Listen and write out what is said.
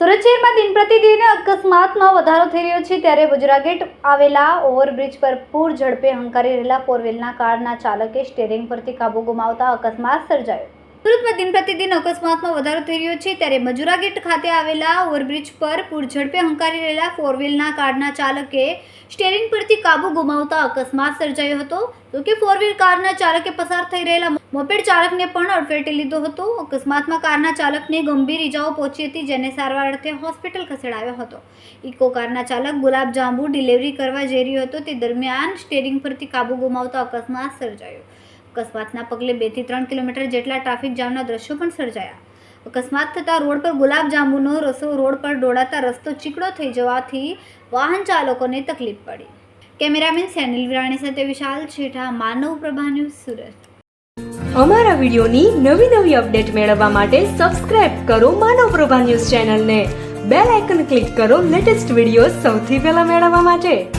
સુરત શહેરમાં દિન પ્રતિદિન અકસ્માતમાં વધારો થઈ રહ્યો છે. ત્યારે બુજરા આવેલા ઓવરબ્રિજ પર પૂર ઝડપે હંકારી રહેલા ફોરવ્હીલના કારના ચાલકે સ્ટેરિંગ પરથી કાબુ ગુમાવતા અકસ્માત સર્જાયો. સુરતમાં દિન પ્રતિદિન અકસ્માતમાં વધારો થઈ રહ્યો છે. ત્યારે મજુરા ગેટ ખાતે આવેલા ઓવરબ્રિજ પર પૂર ઝડપે હંકારી રહેલા ફોર વ્હીલના કારના ચાલકે સ્ટેરિંગ પરથી કાબુ ગુમાવતા અકસ્માત સર્જાયો હતો. તો કે ફોર વ્હીલ કારના ચાલકે પસાર થઈ રહેલા મોપેડ ચાલકને પણ અડફેટે લીધો હતો. અકસ્માતમાં કારના ચાલકને ગંભીર ઇજાઓ પહોંચી હતી, જેને સારવાર અર્થે હોસ્પિટલ ખસેડાયો હતો. ઇકો કારના ચાલક ગુલાબ જાંબુ ડિલિવરી કરવા જઈ રહ્યો હતો. તે દરમિયાન સ્ટેરિંગ પરથી કાબુ ગુમાવતા અકસ્માત સર્જાયો. અકસ્માતના પગલે બેથી ત્રણ કિલોમીટર જેટલા ટ્રાફિક જામના દ્રશ્યો પણ સર્જાયા. અકસ્માત થતાં રોડ પર ગુલાબજાંબુનો રસો રોડ પર દોડાતા રસ્તો ચીકણો થઈ જવાથી વાહન ચાલકોને તકલીફ પડી. કેમેરામેન સેનિલ વિરાણી સાથે વિશાલ છેઠા, માનવ પ્રભા ન્યૂઝ સુરત. અમારા વિડીયોની નવી નવી અપડેટ મેળવવા માટે સબસ્ક્રાઇબ કરો માનવ પ્રભા ન્યૂઝ ચેનલને. બેલ આઇકન ક્લિક કરો લેટેસ્ટ વીડિયો સૌથી પહેલા મેળવવા માટે.